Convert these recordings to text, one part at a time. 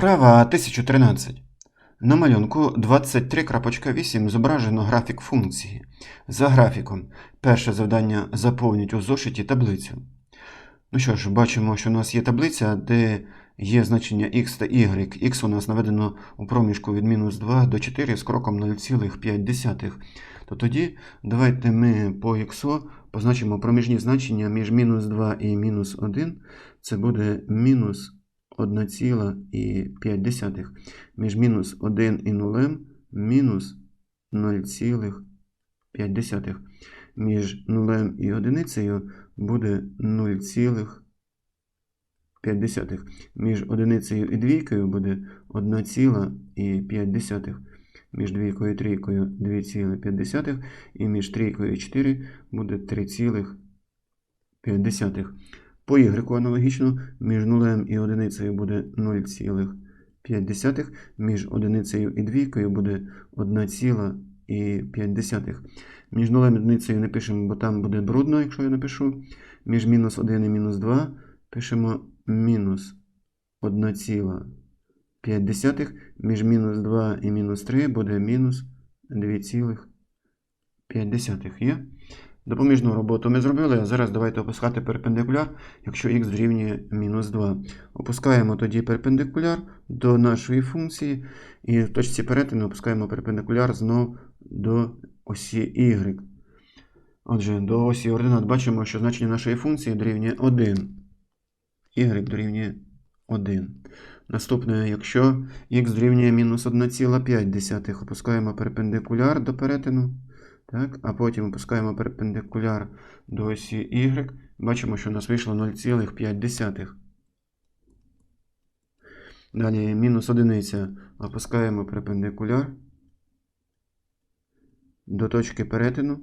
Вправа 1013. На малюнку 23.8 зображено графік функції. За графіком. Перше завдання заповніть у зошиті таблицю. Ну що ж, бачимо, що у нас є таблиця, де є значення x та y. x у нас наведено у проміжку від мінус 2 до 4 з кроком 0,5. То тоді давайте ми по x позначимо проміжні значення між мінус 2 і мінус 1. Це буде мінус 1,5. Між мінус 1 і 0 мінус 0,5. Між 0 і 1 буде 0,5. Між одиницею і двійкою буде 1,5. Між двійкою і трійкою 2,5. І між трійкою і 4 буде 3,5. По y аналогічно, між 0 і 1 буде 0,5, між 1 і 2 буде 1,5. Mіж 0 і 1 не пишемо, бо там буде брудно, якщо я напишу. Між мінус 1 і мінус 2 пишемо мінус 1,5. Між мінус 2 і мінус 3 буде мінус 2,5. Є? Допоміжну роботу ми зробили, а зараз давайте опускати перпендикуляр, якщо х дорівнює мінус 2. Опускаємо тоді перпендикуляр до нашої функції, і в точці перетину опускаємо перпендикуляр знову до осі y. Отже, до осі ординат бачимо, що значення нашої функції дорівнює 1. y дорівнює 1. Наступне, якщо х дорівнює мінус 1,5, опускаємо перпендикуляр до перетину. Так, А потім опускаємо перпендикуляр до осі y. Бачимо, що у нас вийшло 0,5. Далі мінус одиниця. Опускаємо перпендикуляр до точки перетину.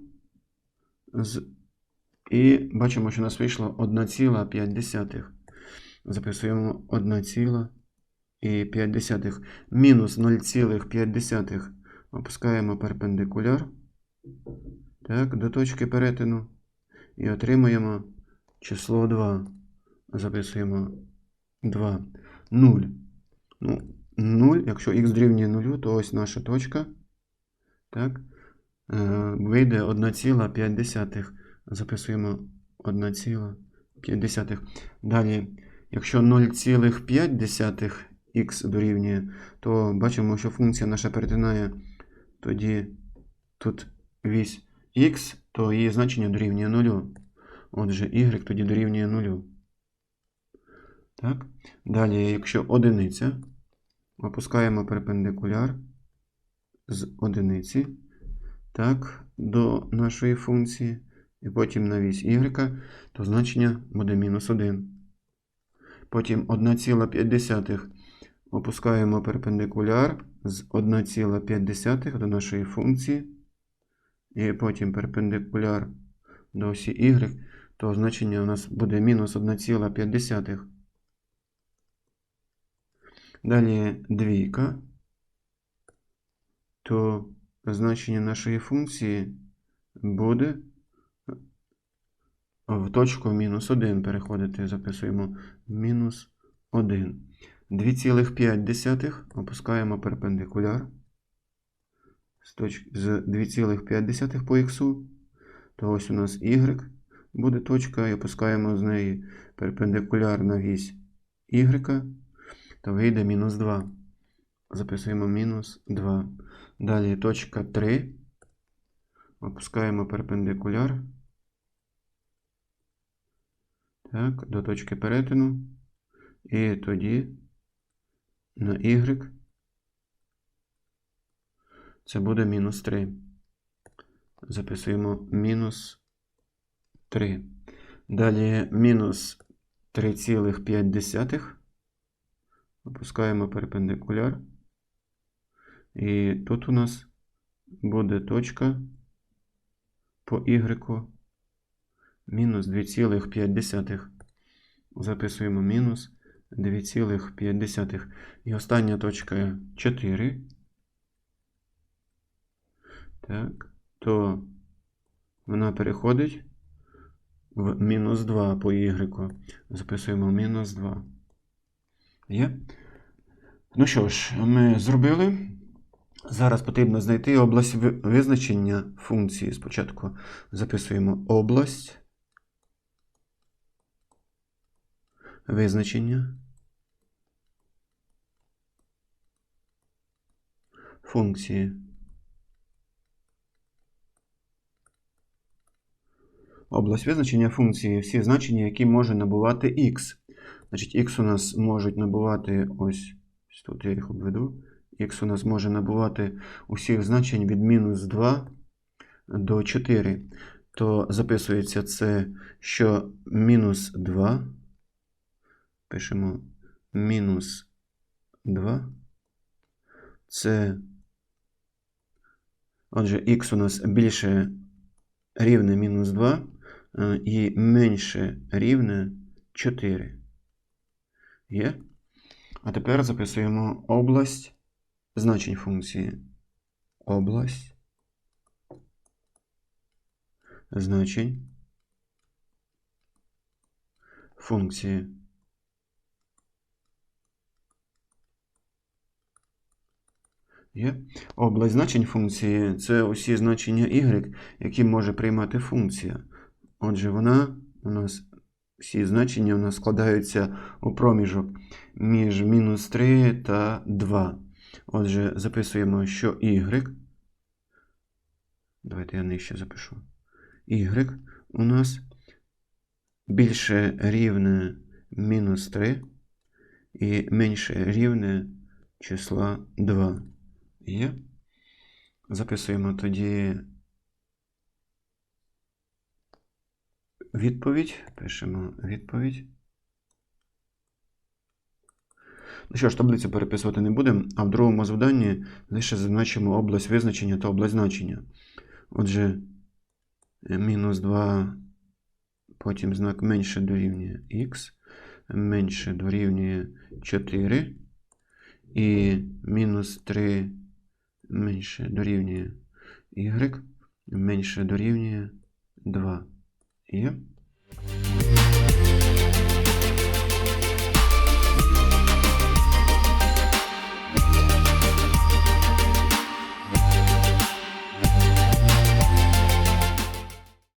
І бачимо, що у нас вийшло 1,5. Записуємо 1,5. Мінус 0,5. Опускаємо перпендикуляр. Так, до точки перетину. І отримуємо число 2. Записуємо 2. 0. Ну, 0, якщо х дорівнює 0, то ось наша точка. Так. Е, вийде 1,5. Записуємо 1,5. Далі, якщо 0,5 х дорівнює, то бачимо, що функція наша перетинає тоді тут вісь х, то її значення дорівнює 0. Отже, y тоді дорівнює 0. Так. Далі, якщо одиниця, опускаємо перпендикуляр з одиниці так, до нашої функції, і потім на вісь y, то значення буде мінус 1. Потім 1,5 опускаємо перпендикуляр з 1,5 до нашої функції і потім перпендикуляр до осі y, то значення у нас буде мінус 1,5. Далі двійка, то значення нашої функції буде в точку мінус 1 переходити. Записуємо мінус 1. 2,5 опускаємо перпендикуляр з 2,5 по х, то ось у нас y буде точка, і опускаємо з неї перпендикуляр на вісь y, то вийде мінус 2. Записуємо мінус 2. Далі точка 3. Опускаємо перпендикуляр. Так, до точки перетину. І тоді на y це буде мінус 3. Записуємо мінус 3. Далі мінус 3,5. Опускаємо перпендикуляр. І тут у нас буде точка по y мінус 2,5. Записуємо мінус 2,5. І остання точка 4 так, то вона переходить в мінус 2 по y. Записуємо мінус 2. Є? Ну що ж, ми зробили. Зараз потрібно знайти область визначення функції. Спочатку записуємо область визначення функції. Область визначення функції всі значення, які може набувати x. Значить, x у нас можуть набувати ось, тут я їх обведу. x у нас може набувати усіх значень від мінус 2 до 4. То записується це, що мінус 2. Пишемо мінус 2. Це. Отже, x у нас більше рівне мінус 2 е, і менше рівне 4. Є? А тепер записуємо область значень функції. Область значень функції. Є? Область значень функції це усі значення y, які може приймати функція. Отже, вона у нас всі значення у нас складаються у проміжок між мінус 3 та 2. Отже, записуємо, що y. Давайте я нижче запишу. y у нас більше рівне мінус 3 і менше рівне числа 2. Є. Записуємо тоді відповідь. Пишемо відповідь. Ну що ж, таблицю переписувати не будемо, а в другому завданні лише зазначимо область визначення та область значення. Отже, е, мінус 2, потім знак менше дорівнює х, менше дорівнює 4, і мінус 3 менше дорівнює y, менше дорівнює 2. Є?